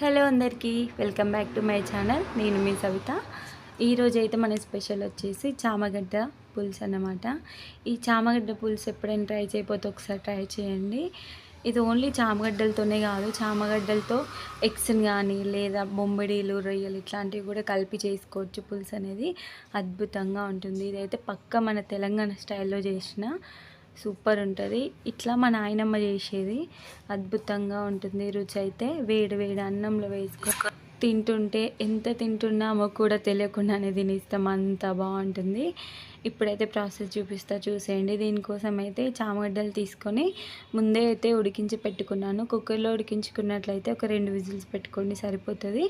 Hello అందరికీ welcome back to my channel. నేను మీ సవిత. ఈరోజు అయితే మన స్పెషల్ వచ్చేసి చామగడ్డ పులుసు అన్నమాట. ఈ చామగడ్డ పులుసు ఎప్పుడైనా ట్రై చేయకపోతే ఒకసారి ట్రై చేయండి. ఇది ఓన్లీ చామగడ్డలతోనే కాదు చామగడ్డలతో ఎగ్స్ని కానీ లేదా బొమ్మిడీలు రొయ్యలు ఇట్లాంటివి కూడా కలిపి చేసుకోవచ్చు పులుసు అనేది. అద్భుతంగా ఉంటుంది. ఇదైతే పక్క మన తెలంగాణ స్టైల్లో చేసిన సూపర్ ఉంటుంది ఇట్లా మా నాయనమ్మ చేసేది. అద్భుతంగా ఉంటుంది. రుచి అయితే వేడి వేడి అన్నంలో వేసుకో. తింటుంటే ఎంత తింటున్నామో కూడా తెలియకుండానే తినేస్తాం. అంత బాగుంటుంది. ఇప్పుడైతే ప్రాసెస్ చూపిస్తా చూసేయండి. దీనికోసం అయితే చామగడ్డలు తీసుకొని ముందే అయితే ఉడికించి పెట్టుకున్నాను. కుక్కర్లో ఉడికించుకున్నట్లయితే ఒక రెండు విజిల్స్ పెట్టుకోండి సరిపోతుంది.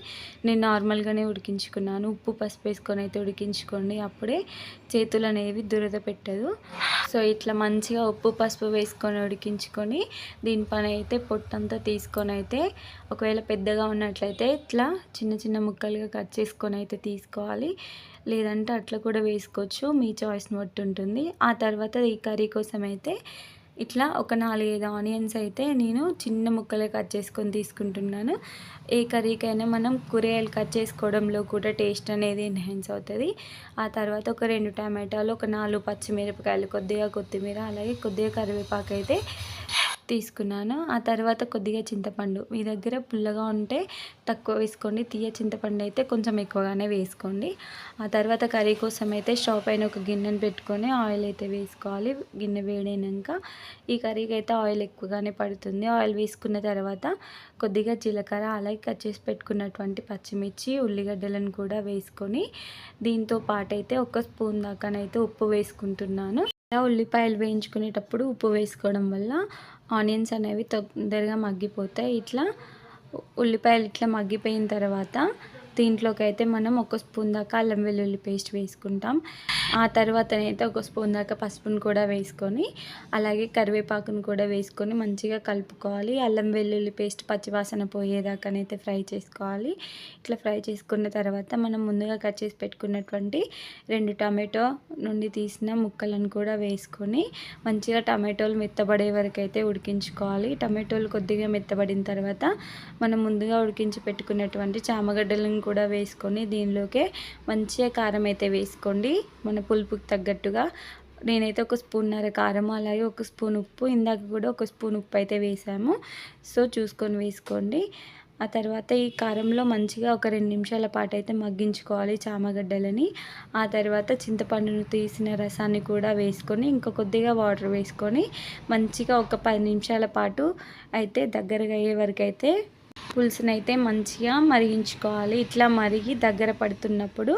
నేను నార్మల్గానే ఉడికించుకున్నాను. ఉప్పు పసుపు వేసుకొని అయితే ఉడికించుకోండి. అప్పుడే చేతులు అనేవి దురద పెట్టదు. సో ఇట్లా మంచిగా ఉప్పు పసుపు వేసుకొని ఉడికించుకొని దీనిపైన అయితే పొట్టంతా తీసుకొని అయితే ఒకవేళ పెద్దగా ఉన్నట్లయితే ఇట్లా చిన్న చిన్న ముక్కలుగా కట్ చేసుకొని అయితే తీసుకోవాలి. లేదంటే అట్లా కూడా వేసుకోవచ్చు. మీ చాయిస్ని బట్టి ఉంటుంది. ఆ తర్వాత ఈ కర్రీ కోసం అయితే ఇట్లా ఒక నాలుగైదు ఆనియన్స్ అయితే నేను చిన్న ముక్కలే కట్ చేసుకొని తీసుకుంటున్నాను. ఏ కర్రీకైనా మనం కూరగాయలు కట్ చేసుకోవడంలో కూడా టేస్ట్ అనేది ఎన్హాన్స్ అవుతుంది. ఆ తర్వాత ఒక రెండు టమాటాలు ఒక నాలుగు పచ్చిమిరపకాయలు కొద్దిగా కొత్తిమీర అలాగే కొద్దిగా కరివేపాకు అయితే తీసుకున్నాను. ఆ తర్వాత కొద్దిగా చింతపండు. మీ దగ్గర పుల్లగా ఉంటే తక్కువ వేసుకోండి. తీయ చింతపండు అయితే కొంచెం ఎక్కువగానే వేసుకోండి. ఆ తర్వాత కర్రీ కోసం అయితే స్టవ్ పైన ఒక గిన్నెను పెట్టుకొని ఆయిల్ అయితే వేసుకోవాలి. గిన్నె వేడైనాక ఈ కర్రీకి అయితే ఆయిల్ ఎక్కువగానే పడుతుంది. ఆయిల్ వేసుకున్న తర్వాత కొద్దిగా జీలకర్ర అలాగే కట్ చేసి పెట్టుకున్నటువంటి పచ్చిమిర్చి ఉల్లిగడ్డలను కూడా వేసుకొని దీంతో పాటు అయితే ఒక స్పూన్ దాకానైతే ఉప్పు వేసుకుంటున్నాను. ఉల్లిపాయలు వేయించుకునేటప్పుడు ఉప్పు వేసుకోవడం వల్ల ఆనియన్స్ అనేవి తొందరగా మగ్గిపోతాయి. ఇట్లా ఉల్లిపాయలు ఇట్లా మగ్గిపోయిన తర్వాత దీంట్లోకి అయితే మనం ఒక స్పూన్ దాకా అల్లం వెల్లుల్లి పేస్ట్ వేసుకుంటాం. ఆ తర్వాత అయితే ఒక స్పూన్ దాకా పసుపును కూడా వేసుకొని అలాగే కరివేపాకును కూడా వేసుకొని మంచిగా కలుపుకోవాలి. అల్లం వెల్లుల్లి పేస్ట్ పచ్చివాసన పోయేదాకానైతే ఫ్రై చేసుకోవాలి. ఇట్లా ఫ్రై చేసుకున్న తర్వాత మనం ముందుగా కట్ చేసి పెట్టుకున్నటువంటి రెండు టమాటో నుండి తీసిన ముక్కలను కూడా వేసుకొని మంచిగా టమాటోలు మెత్తబడే వరకు అయితే ఉడికించుకోవాలి. టమాటోలు కొద్దిగా మెత్తబడిన తర్వాత మనం ముందుగా ఉడికించి పెట్టుకున్నటువంటి చామగడ్డలను కూడా వేసుకొని దీనిలోకే మంచిగా కారం అయితే వేసుకోండి. మనం పులుపుకి తగ్గట్టుగా నేనైతే ఒక స్పూన్నర కారం అలాగే ఒక స్పూన్ ఉప్పు ఇందాక కూడా ఒక స్పూన్ ఉప్పు అయితే వేసాము. సో చూసుకొని వేసుకోండి. ఆ తర్వాత ఈ కారంలో మంచిగా ఒక రెండు నిమిషాల పాటు అయితే మగ్గించుకోవాలి చామగడ్డలని. ఆ తర్వాత చింతపండును తీసిన రసాన్ని కూడా వేసుకొని ఇంకా కొద్దిగా వాటర్ వేసుకొని మంచిగా ఒక పది నిమిషాల పాటు అయితే దగ్గరగా అయ్యే వరకు అయితే పులుసునైతే అయితే మంచిగా మరిగించుకోవాలి. ఇట్లా మరిగి దగ్గర పడుతున్నప్పుడు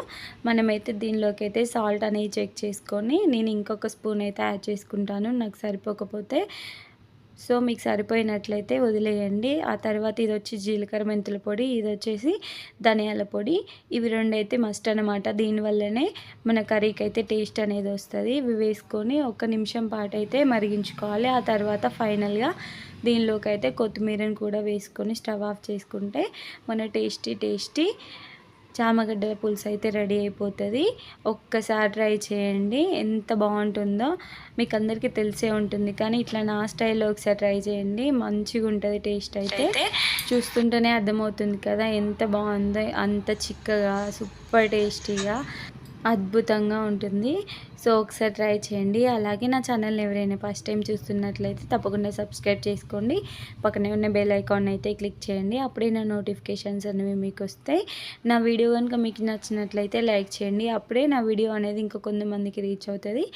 మనమైతే దీనిలోకి అయితే సాల్ట్ అనేది చెక్ చేసుకొని నేను ఇంకొక స్పూన్ అయితే యాడ్ చేసుకుంటాను. నాకు సరిపోకపోతే సో మీకు సరిపోయినట్లయితే వదిలేయండి. ఆ తర్వాత ఇది వచ్చి జీలకర్ర మెంతుల పొడి ఇది వచ్చేసి ధనియాల పొడి. ఇవి రెండు అయితే మస్ట్ అనమాట దీనివల్లనే మన కర్రీకి అయితే టేస్ట్ అనేది వస్తుంది. ఇవి వేసుకొని ఒక నిమిషం పాటు అయితే మరిగించుకోవాలి. ఆ తర్వాత ఫైనల్గా దీనిలోకి అయితే కొత్తిమీరని కూడా వేసుకొని స్టవ్ ఆఫ్ చేసుకుంటే మన టేస్టీ టేస్టీ చామగడ్డల పులుసు అయితే రెడీ అయిపోతుంది. ఒక్కసారి ట్రై చేయండి. ఎంత బాగుంటుందో మీకు అందరికీ తెలిసే ఉంటుంది. కానీ ఇట్లా నా స్టైల్లో ఒకసారి ట్రై చేయండి. మంచిగా ఉంటుంది టేస్ట్ అయితే చూస్తుంటేనే అర్థమవుతుంది కదా ఎంత బాగుందో అంత చిక్కగా సూపర్ టేస్టీగా. అద్భుతంగా ఉంటుంది. సో ఒకసారి ట్రై చేయండి. అలాగే నా ఛానల్ని ఎవరైనా ఫస్ట్ టైం చూస్తున్నట్లయితే తప్పకుండా సబ్స్క్రైబ్ చేసుకోండి. పక్కనే ఉన్న బెల్ ఐకాన్ అయితే క్లిక్ చేయండి. అప్పుడే నా నోటిఫికేషన్స్ అనేవి మీకు వస్తాయి. నా వీడియో కనుక మీకు నచ్చినట్లయితే లైక్ చేయండి. అప్పుడే నా వీడియో అనేది ఇంకా కొంతమందికి రీచ్ అవుతుంది.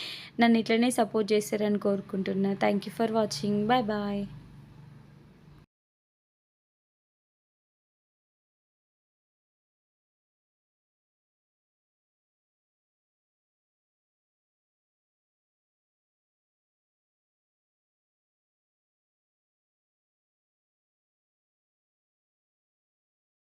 నన్ను ఇట్లనే సపోర్ట్ చేస్తారని కోరుకుంటున్నాను thank for watching. Bye bye.